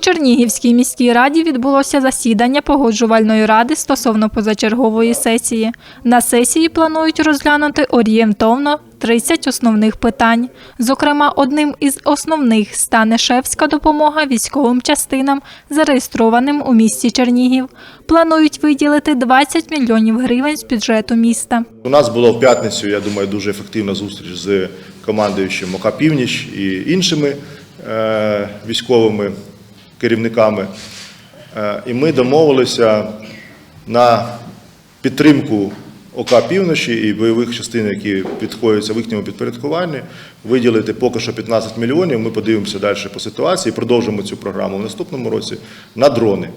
Чернігівській міській раді відбулося засідання погоджувальної ради стосовно позачергової сесії. На сесії планують розглянути орієнтовно 30 основних питань. Зокрема, одним із основних стане шефська допомога військовим частинам, зареєстрованим у місті Чернігів. Планують виділити 20 мільйонів гривень з бюджету міста. У нас була в п'ятницю, я думаю, дуже ефективна зустріч з командуючим ОК Північ і іншими е, військовими керівниками. Е, і ми домовилися на підтримку ОК Півночі і бойових частин, які підходяться в їхньому підпорядкуванні, виділити поки що 15 мільйонів. Ми подивимося далі по ситуації, продовжимо цю програму в наступному році на дрони.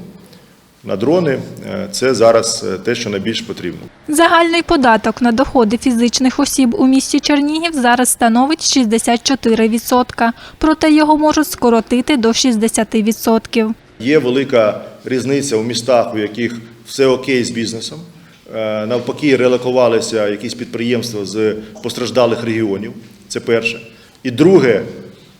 На дрони е, це зараз е, те, що найбільш потрібно. Загальний податок на доходи фізичних осіб у місті Чернігів зараз становить 64%, проте його можуть скоротити до 60%. Є велика різниця у містах, у яких все окей з бізнесом. Е, Навпаки, релокувалися якісь підприємства з постраждалих регіонів. Це перше. І друге,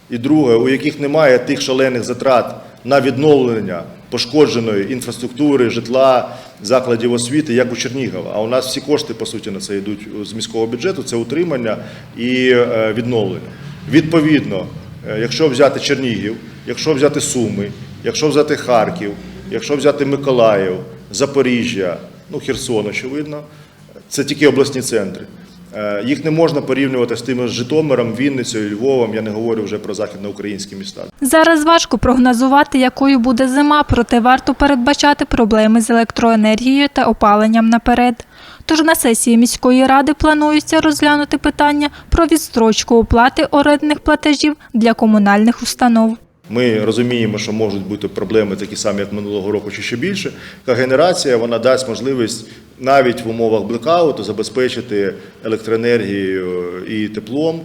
і друге, у яких немає тих шалених затрат на відновлення пошкодженої інфраструктури, житла, закладів освіти, як у Чернігова. А у нас всі кошти, по суті, на це йдуть з міського бюджету, це утримання і е, відновлення. Відповідно, е, якщо взяти Чернігів, якщо взяти Суми, якщо взяти Харків, якщо взяти Миколаїв, Запоріжжя, ну Херсон, очевидно, це тільки обласні центри. Е, Їх не можна порівнювати з тими з Житомиром, Вінницею, Львовом. Я не говорю вже про західноукраїнські міста. Зараз важко прогнозувати, якою буде зима, проте варто передбачати проблеми з електроенергією та опаленням наперед. Тож на сесії міської ради планується розглянути питання про відстрочку оплати орендних платежів для комунальних установ. Ми розуміємо, що можуть бути проблеми такі самі, як минулого року, чи ще більше. Генерація вона дасть можливість навіть в умовах блекауту забезпечити електроенергією і теплом,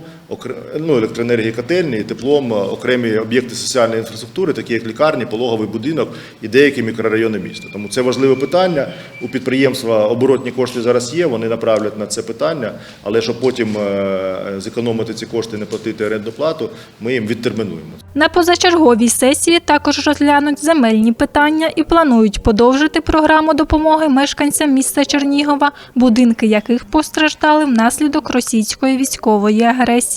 ну, електроенергії котельні теплом окремі об'єкти соціальної інфраструктури, такі як лікарні, пологовий будинок і деякі мікрорайони міста. Тому це важливе питання. У підприємства оборотні кошти зараз є, вони направлять на це питання, але щоб потім е, зекономити ці кошти не платити орендну плату, ми їм відтермінуємо. На позачерговій сесії також розглянуть земельні питання і планують подовжити програму допомоги мешканцям міста Чернігова, будинки яких постраждали внаслідок російської військової агресії.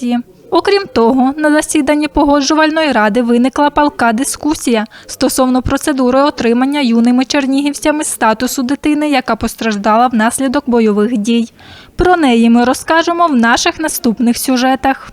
Окрім того, на засіданні погоджувальної ради виникла палка дискусія стосовно процедури отримання юними чернігівцями статусу дитини, яка постраждала внаслідок бойових дій. Про неї ми розкажемо в наших наступних сюжетах.